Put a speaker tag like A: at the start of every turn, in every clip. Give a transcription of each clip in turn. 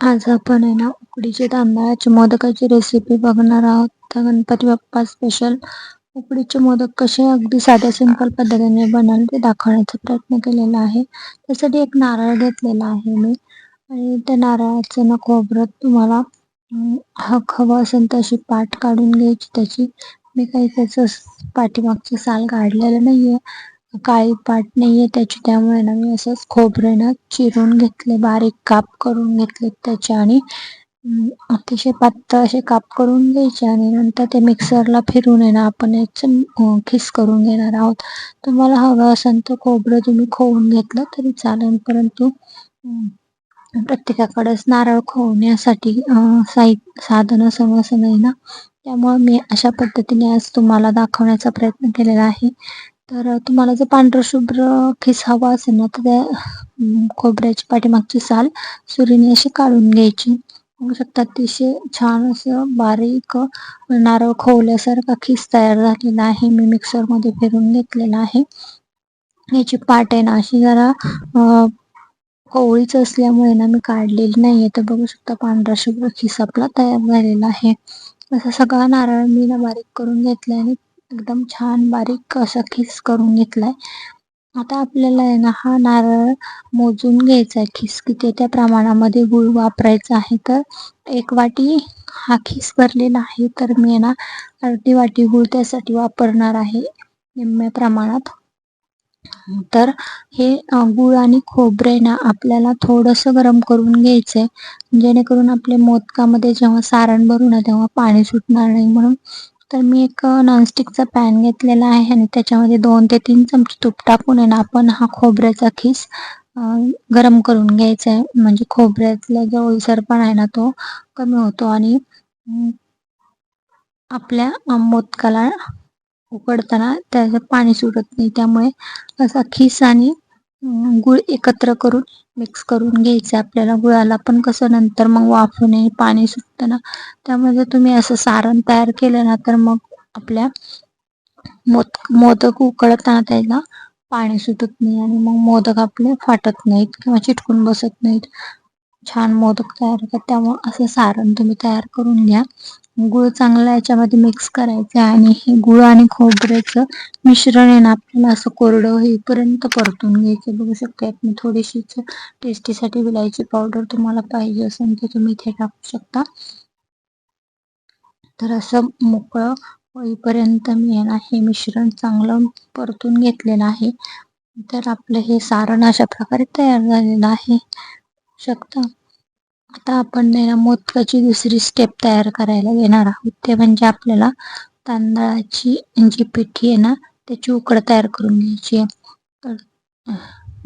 A: आज आपण आहे ना उकडीचे तांदळाची मोदकाची रेसिपी बघणार आहोत. तर गणपती बाप्पा स्पेशल उकडीचे मोदक कसे अगदी साध्या सिंपल पद्धतीने बनवले ते दाखवण्याचा प्रयत्न केलेला आहे. त्यासाठी एक नारळ घेतलेला आहे मी. आणि त्या नारळाचं ना खोबरं तुम्हाला हक हवं असेल तशी पाठ काढून घ्यायची. त्याची मी काही त्याचं पाठीमागची साल काढलेलं नाही आहे काळी पाट नाहीये त्याची. त्यामुळे ना मी असंच खोबरेनं चिरून घेतले बारीक काप करून घेतले त्याचे आणि अतिशय पातळ असे काप करून घ्यायचे आणि नंतर ते मिक्सरला फिरून येणार आपण याचं खिस करून घेणार आहोत. तुम्हाला हवं असेल तर खोबरं तुम्ही खोवून घेतलं तरी चालेल परंतु प्रत्येकाकडेच नारळ खोवण्यासाठी साई साधन असं असं नाही ना. त्यामुळे मी अशा पद्धतीने आज तुम्हाला दाखवण्याचा प्रयत्न केलेला आहे. तर तुम्हाला जर पांढरं शुभ्र खिस हवा असेल ना तर त्या खोबऱ्याची पाठीमागची साल सुरीने अशी काढून घ्यायची. बघू शकता अतिशय छान असं बारीक नारळ खोवल्यासारखा खिस तयार झालेला आहे. मी मिक्सरमध्ये फिरून घेतलेला आहे. याची पाट आहे ना अशी जरा कोवळीच असल्यामुळे ना मी काढलेली नाहीये. तर बघू शकता पांढरा शुभ्र खिस आपला तयार झालेला आहे. असा सगळा नारळ मी ना बारीक करून घेतला आणि एकदम छान बारीक असा खिस करून घेतलाय. आता आपल्याला आहे ना हा नारळ मोजून घ्यायचा आहे खिस किती त्या प्रमाणामध्ये गुळ वापरायचा आहे. तर एक वाटी हा खिस भरलेला आहे तर मी ना अर्धी वाटी गुळ त्यासाठी वापरणार आहे निम्म्या प्रमाणात. तर हे गुळ आणि खोबरे ना आपल्याला थोडंसं गरम करून घ्यायचंय. जेणेकरून आपले मोदकामध्ये जेव्हा सारण भरू ना तेव्हा पाणी सुटणार नाही. म्हणून तर मी एक नॉनस्टिकचा पॅन घेतलेला आहे आणि त्याच्यामध्ये दोन ते तीन चमचे तूप टाकून आहे ना आपण हा खोबऱ्याचा खिस गरम करून घ्यायचा आहे. म्हणजे खोबऱ्यातला जो ओलसरपणा आहे ना तो कमी होतो आणि आपल्या मोदकाला उकडताना त्याचं पाणी सुटत नाही. त्यामुळे असा खीस आणि गुळ एकत्र करून मिक्स करून घ्यायचं. आपल्याला गुळाला पण कसं नंतर मग वाफून पाणी सुटतं ना. त्यामध्ये तुम्ही असं सारण तयार केलं ना तर मग आपल्या मोद मोदक उकळताना त्याला पाणी सुटत नाही आणि मग मोदक आपले फाटत नाहीत किंवा चिटकून बसत नाहीत. छान मोदक तयार होतात. त्यामुळे असं सारण तुम्ही तयार करून घ्या. गुळ चांगला याच्यामध्ये मिक्स करायचा आणि हे गुळ आणि खोबऱ्याचं मिश्रण आहे ना आपल्याला असं कोरडं होईपर्यंत परतून घ्यायचं. बघू शकता मी थोडीशीच टेस्टीसाठी विलायची पावडर तुम्हाला पाहिजे असेल तर तुम्ही इथे टाकू शकता. तर असं मोकळं होईपर्यंत मी ना हे मिश्रण चांगलं परतून घेतलेलं आहे. तर आपलं हे सारण अशा प्रकारे तयार झालेलं आहे. शकता? आता आपण ना मोदकाची दुसरी स्टेप तयार करायला घेणार आहोत. ते म्हणजे आपल्याला तांदळाची जी पिठी आहे ना त्याची उकड तयार करून घ्यायची आहे.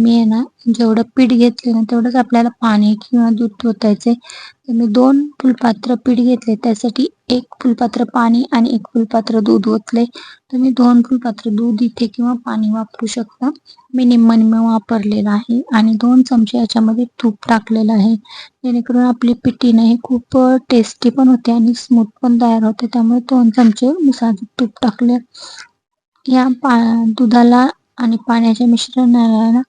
A: मी आहे ना जेवढं पीठ घेतले ना तेवढंच आपल्याला पाणी किंवा दूध ओतायचंय तर मी दोन फुलपात्र पीठ घेतले त्यासाठी एक फुलपात्र पाणी आणि एक फुलपात्र दूध ओतले तुम्ही दोन फुलपात्र दूध इथे किंवा पाणी वापरू शकता. मी निम्म निम्म वापरलेलं आहे आणि दोन चमचे याच्यामध्ये तूप टाकलेलं आहे. जेणेकरून आपली पिठीनं हे खूप टेस्टी पण होते आणि स्मूथ पण तयार होते. त्यामुळे दोन चमचे मी तूप टाकले या पा दुधाला आणि पाण्याच्या मिश्रणाला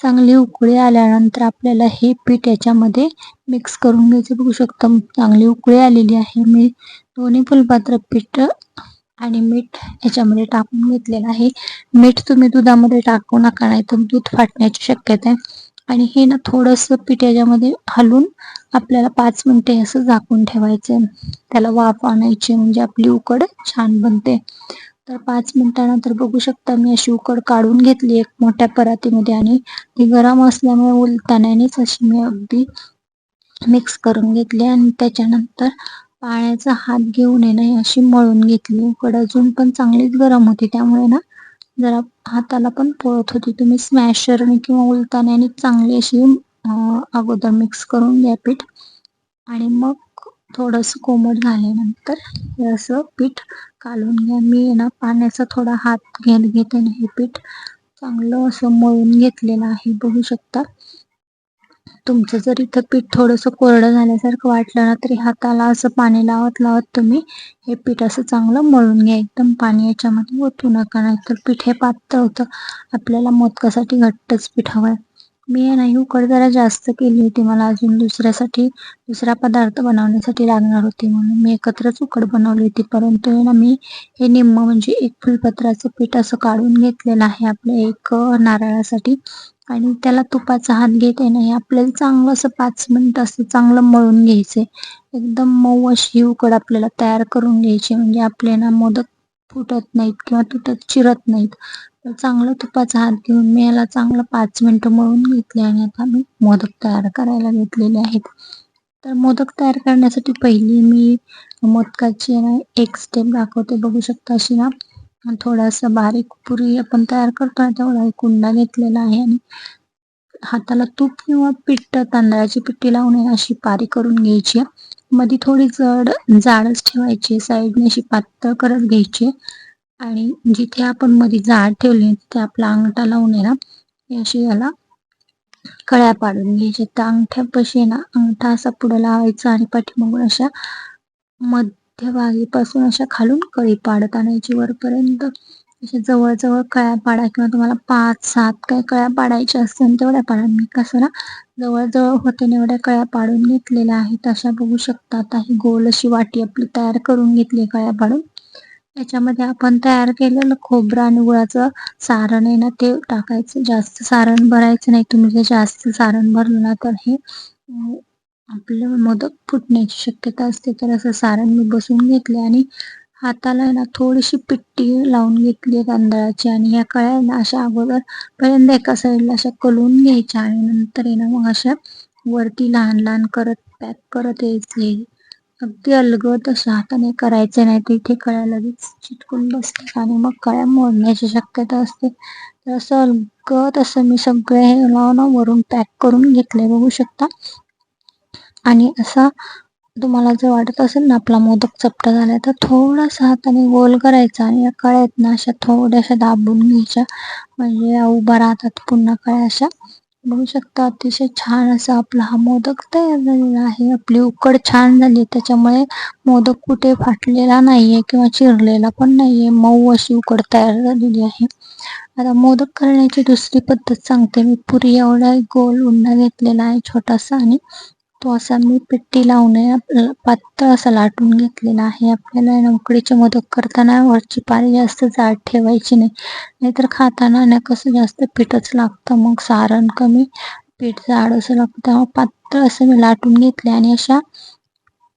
A: चांगली उकळी आल्यानंतर आपल्याला हे पीठ याच्यामध्ये मिक्स करून घ्यायचे. बघू शकता चांगली उकळी आलेली आहे. मी दोन्ही फुलपात्र पीठ आणि मीठ याच्यामध्ये टाकून घेतलेलं आहे. मीठ तुम्ही दुधामध्ये टाकू नका नाही तर दूध फाटण्याची शक्यता आहे. आणि हे ना थोडंसं पीठ याच्यामध्ये हलून आपल्याला पाच मिनिटे असं झाकून ठेवायचं त्याला वाफ आणायची म्हणजे आपली उकड छान बनते. तर पाच मिनिटानंतर बघू शकता मी अशी उकड काढून घेतली एक मोठ्या परातीमध्ये आणि ती गरम असल्यामुळे उलतानानेच अशी मी अगदी मिक्स करून घेतली आणि त्याच्यानंतर पाण्याचा हात घेऊन ये अशी मळून घेतली. उकड अजून पण चांगलीच गरम होती त्यामुळे ना जरा हाताला पण पळत होती. तुम्ही स्मॅशरने किंवा उलताण्याने चांगली अशी अगोदर मिक्स करून घ्या पीठ. आणि मग थोडस कोमट झाल्यानंतर हे असं पीठ कालून घ्या. मी ना पाण्याचा थोडा हात घेत घेते हे पीठ चांगलं असं मळून घेतलेलं आहे. बघू शकता. तुमचं जर इथं पीठ थोडंसं कोरडं झाल्यासारखं वाटलं ना तरी हाताला असं पाणी लावत लावत तुम्ही हे पीठ असं चांगलं मळून घ्या. एकदम पाणी याच्यामध्ये ओतू नका. नाही तर पीठ हे पातळ होतं. आपल्याला मोदकासाठी घट्टच पीठ हवं आहे मी नाही उकड जरा जास्त केली होती मला अजून दुसऱ्यासाठी दुसरा पदार्थ बनवण्यासाठी लागणार होती म्हणून. मी एकत्रच उकड बनवली होती परंतु ना मी हे निम्म म्हणजे एक फुलपत्राचं पीठ असं काढून घेतलेलं आहे आपल्या एक नारळासाठी. आणि त्याला तुपाचा हात घेत आहे ना हे आपल्याला चांगलं असं पाच मिनिट असं चांगलं मळून घ्यायचंय. एकदम मऊ अशी उकड आपल्याला तयार करून घ्यायची. म्हणजे आपले ना मोदक फुटत नाहीत किंवा तुटत चिरत नाहीत. चांगलं तुपाचा हात घेऊन मी याला चांगलं पाच मिनिटं मळून घेतले आणि आता मी मोदक तयार करायला घेतलेले आहेत. तर मोदक तयार करण्यासाठी पहिली मी मोदकाची ना एक स्टेप दाखवते. बघू शकता अशी ना थोडासा बारीक पुरी आपण तयार करतो ना तेवढा एक कुंडा घेतलेला आहे आणि हाताला तूप किंवा पिट्ट तांदळाची पिठी लावून अशी पारी करून घ्यायची मध्ये थोडी जड जाडच ठेवायची साईडने अशी पातळ करत घ्यायची आणि जिथे आपण मध्ये जाड ठेवली तिथे आपला अंगठा लावून आहे ना अशी याला कळ्या पाडून. घ्यायच्या त्या अंगठ्यापाशी ना अंगठा असा पुढे लावायचा आणि पाठीमागून अशा मध्यभागीपासून अशा खालून कळी पाडत आणायची. वरपर्यंत अशा जवळजवळ कळ्या पाडा किंवा तुम्हाला पाच सात काय कळ्या पाडायच्या असतील तेवढ्या पाडा. मी कसं ना जवळजवळ होते एवढ्या कळ्या पाडून घेतलेल्या आहेत. अशा बघू शकता आता ही गोल अशी वाटी आपली तयार करून घेतली कळ्या पाडून. याच्यामध्ये आपण तयार केलेलं खोबरं आणि गुळाचं सारण आहे ना ते टाकायचं. जास्त सारण भरायचं नाही. तुम्ही जर जास्त सारण भरलं ना तर हे आपलं मोदक फुटण्याची शक्यता असते. तर असं सारण मी बसून घेतले आणि हाताला आहे ना थोडीशी पिट्टी लावून घेतली तांदळाची. आणि ह्या कळ्या ना अशा अगोदर पहिल्यांदा एका साईडला अशा कलून घ्यायच्या आणि नंतर आहे ना मग अशा वरती लहान लहान करत पॅक करत यायचे. अगदी अलगद असं हाताने करायचं नाही. तर इथे कळ्या लगेच चिटकून बसतात आणि मग कळ्या मोडण्याची शक्यता असते. तर असं अलगद असं मी सगळे हे लावून वरून पॅक करून घेतले बघू शकता. आणि असा तुम्हाला जर वाटत असेल ना आपला मोदक चपटा झाला तर थोडासा हाताने गोल करायचा आणि या कळ्यात ना अशा थोड्याशा दाबून घ्यायच्या. म्हणजे उभा राहतात पुन्हा कळ्या अशा. बघू शकता अतिशय छान असा आपला हा मोदक तयार झालेला आहे. आपली उकड छान झाली त्याच्यामुळे मोदक कुठे फाटलेला नाहीये किंवा चिरलेला पण नाहीये. मऊ अशी उकड तयार झालेली आहे. आता मोदक करण्याची दुसरी पद्धत सांगते. मी पुरी एवढा गोल उंडा घेतलेला आहे छोटासा आणि तो असा मी पिट्टी लावून पातळ असा लाटून घेतलेला आहे. आपल्याला उकडीचे मोदक करताना वरची पारी जास्त जाड ठेवायची नाही. नाहीतर खाताना ना कसं जास्त पीठच लागतं. मग सारण कमी पीठ जाड असं लागतं. तेव्हा पातळ असं मी लाटून घेतले आणि अशा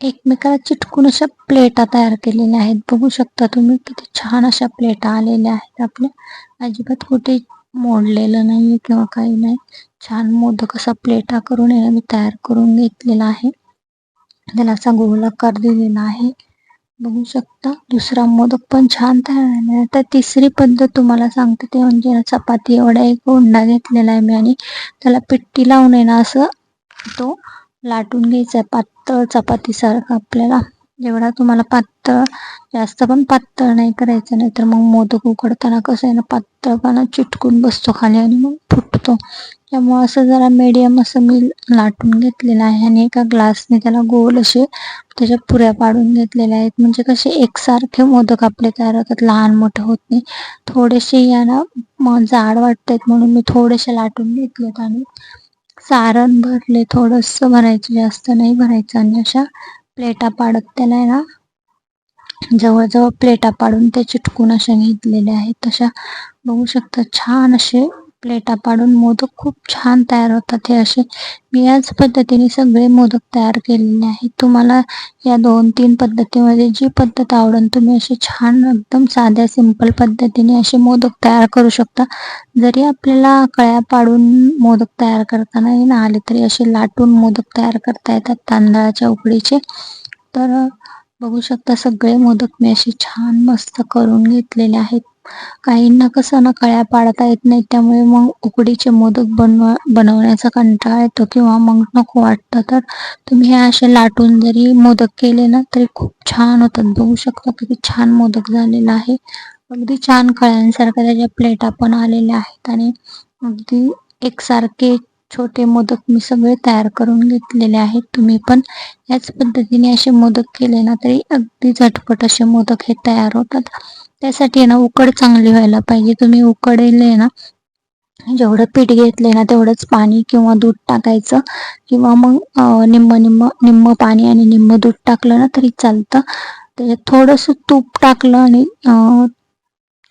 A: एकमेकाला चिटकून अशा प्लेटा तयार केलेल्या आहेत. बघू शकता तुम्ही किती छान अशा प्लेटा आलेल्या आहेत. आपल्या अजिबात कुठे मोडलेलं नाही किंवा काही नाही. छान मोदक असा प्लेटा करून मी तयार करून घेतलेला आहे. त्याला असा गोल आकार दिलेला आहे. बघू शकता दुसरा मोदक पण छान तयार झाला तर तिसरी पद्धत तुम्हाला सांगते ते म्हणजे चपाती एवढा एक हुंडा घेतलेला आहे मी आणि त्याला पिट्टी लावून आहे ना असं तो लाटून घ्यायचा पातळ चपातीसारखा आपल्याला. जेवढा तुम्हाला पातळ जास्त पण पातळ नाही करायचं नाही तर मग मोदक उकडताना कसं आहे ना पातळपणा चिटकून बसतो खाली आणि मग फुटतो. त्यामुळं असं जरा मीडियम असं मी लाटून घेतलेलं आहे आणि एका ग्लासने त्याला गोल असे त्याच्या पुऱ्या पाडून घेतलेल्या आहेत. म्हणजे कसे एकसारखे मोदक आपले तयार होतात लहान मोठे होत नाही. थोडेसे यांना जाड जाड वाटतात म्हणून मी थोडेसे लाटून घेतलेत आणि सारण भरले. थोडंसं भरायचं जास्त नाही भरायचं आणि अशा प्लेटा पाडत त्याला आहे ना जवळजवळ प्लेटा पाडून ते चिटकून अशा घेतलेल्या आहेत. तशा बघू शकता छान असे प्लेटा पाडून मोदक खूप छान तयार होतात. हे असे मी याच पद्धतीने सगळे मोदक तयार केलेले आहेत. तुम्हाला या दोन तीन पद्धतीमध्ये जी पद्धत आवडेल तुम्ही असे छान एकदम साध्या सिंपल पद्धतीने असे मोदक तयार करू शकता. जरी आपल्याला कळ्या पाडून मोदक तयार करता नाही ना आले तरी असे लाटून मोदक तयार करता येतात तांदळाच्या उकडीचे. तर बघू शकता सगळे मोदक मी असे छान मस्त करून घेतलेले आहेत. काहींना कसं ना कळ्या पाडता येत नाही त्यामुळे मग उकडीचे मोदक बनवा बनवण्याचा कंटाळा येतो किंवा मग नको वाटतं. तर तुम्ही हे असे लाटून जरी मोदक केले ना तरी खूप छान होतात. बघू शकता किती छान मोदक झालेला आहे. अगदी छान कळ्यांसारख्या त्याच्या प्लेटा पण आलेल्या आहेत आणि अगदी एकसारखे छोटे मोदक मी सगळे तयार करून घेतलेले आहेत. तुम्ही पण याच पद्धतीने असे मोदक केले ना तरी अगदी झटपट असे मोदक हे तयार होतात. त्यासाठी ना उकड चांगली व्हायला पाहिजे. तुम्ही उकडेले ना जेवढं पीठ घेतले ना तेवढंच पाणी किंवा दूध टाकायचं किंवा मग निम्म निम्म निम्म पाणी आणि निम्म दूध टाकलं ना तरी चालतं. त्याच्यात थोडंसं तूप टाकलं आणि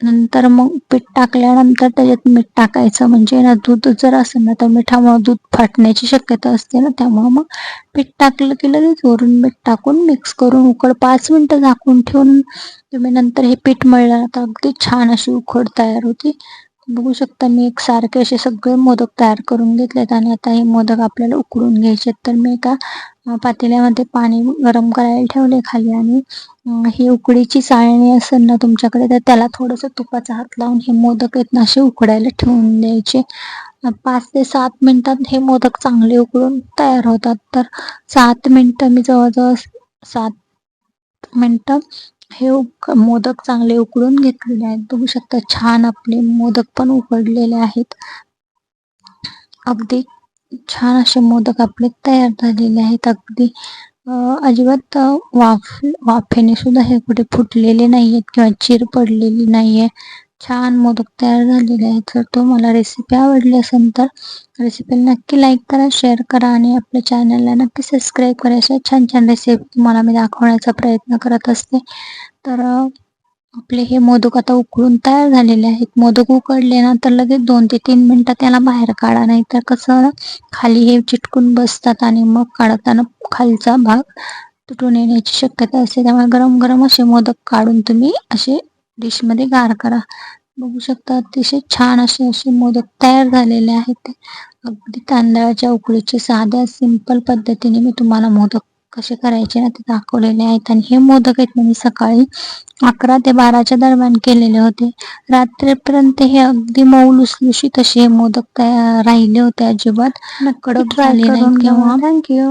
A: नंतर मग पीठ टाकल्यानंतर त्याच्यात मीठ टाकायचं. म्हणजे ना दूध जर असेल ना तर मिठामुळे दूध फाटण्याची शक्यता असते ना. त्यामुळं मग पीठ टाकलं की लगेच वरून मीठ टाकून मिक्स करून उकड पाच मिनटं झाकून ठेवून तुम्ही नंतर हे पीठ मळलं तर अगदी छान अशी उकड तयार होती. बघू शकता मी एक सारखे असे सगळे मोदक तयार करून घेतलेत आणि आता हे मोदक आपल्याला उकडून घ्यायचे तर मी एका पातेल्यामध्ये पाणी गरम करायला ठेवले खाली आणि ही उकडीची चाळणी असेल ना तुमच्याकडे तर त्याला थोडंसं तुपाचा हात लावून हे मोदक आहेत ना असे उकडायला ठेवून द्यायचे. पाच ते सात मिनिटात हे मोदक चांगले उकळून तयार होतात. तर सात मिनिटं मी जवळजवळ सात मिनिटं हे उक मोदक चांगले उकळून घेतलेले आहेत. बघू शकता छान आपले मोदक पण उकडलेले आहेत. अगदी छान असे मोदक आपले तयार झालेले आहेत. अगदी अजिबात वाफ वाफेने सुद्धा हे कुठे फुटलेले नाही आहेत किंवा चीर पडलेली नाही आहे छान मोदक तयार झालेले आहेत. जर तुम्हाला रेसिपी आवडली असेल तर रेसिपीला नक्की लाईक करा शेअर करा आणि आपल्या चॅनलला नक्की सबस्क्राईब करा. अशा छान छान रेसिपी तुम्हाला मी दाखवण्याचा प्रयत्न करत असते. तर आपले हे मोदक आता उकळून तयार झालेले आहेत. मोदक उकडले ना तर लगेच दोन ते तीन मिनटं त्याला बाहेर काढा. नाही तर कसं खाली हे चिटकून बसतात आणि मग काढताना खालचा भाग तुटून येण्याची शक्यता असते. त्यामुळे गरम गरम असे मोदक काढून तुम्ही असे डिशमध्ये गार करा. बघू शकता अतिशय छान असे असे मोदक तयार झालेले आहेत. अगदी तांदळाच्या उकळीचे साध्या सिंपल पद्धतीने मी तुम्हाला मोदक कसे करायचे ना ते दाखवलेले आहेत. आणि हे मोदक आहेत ना मी सकाळी अकरा ते बाराच्या दरम्यान केलेले होते. रात्रीपर्यंत हे अगदी मऊ लुसलुशीत असे मोदक तयार राहिले होते अजिबात. कडक झाले नाही किंवा
B: थँक्यू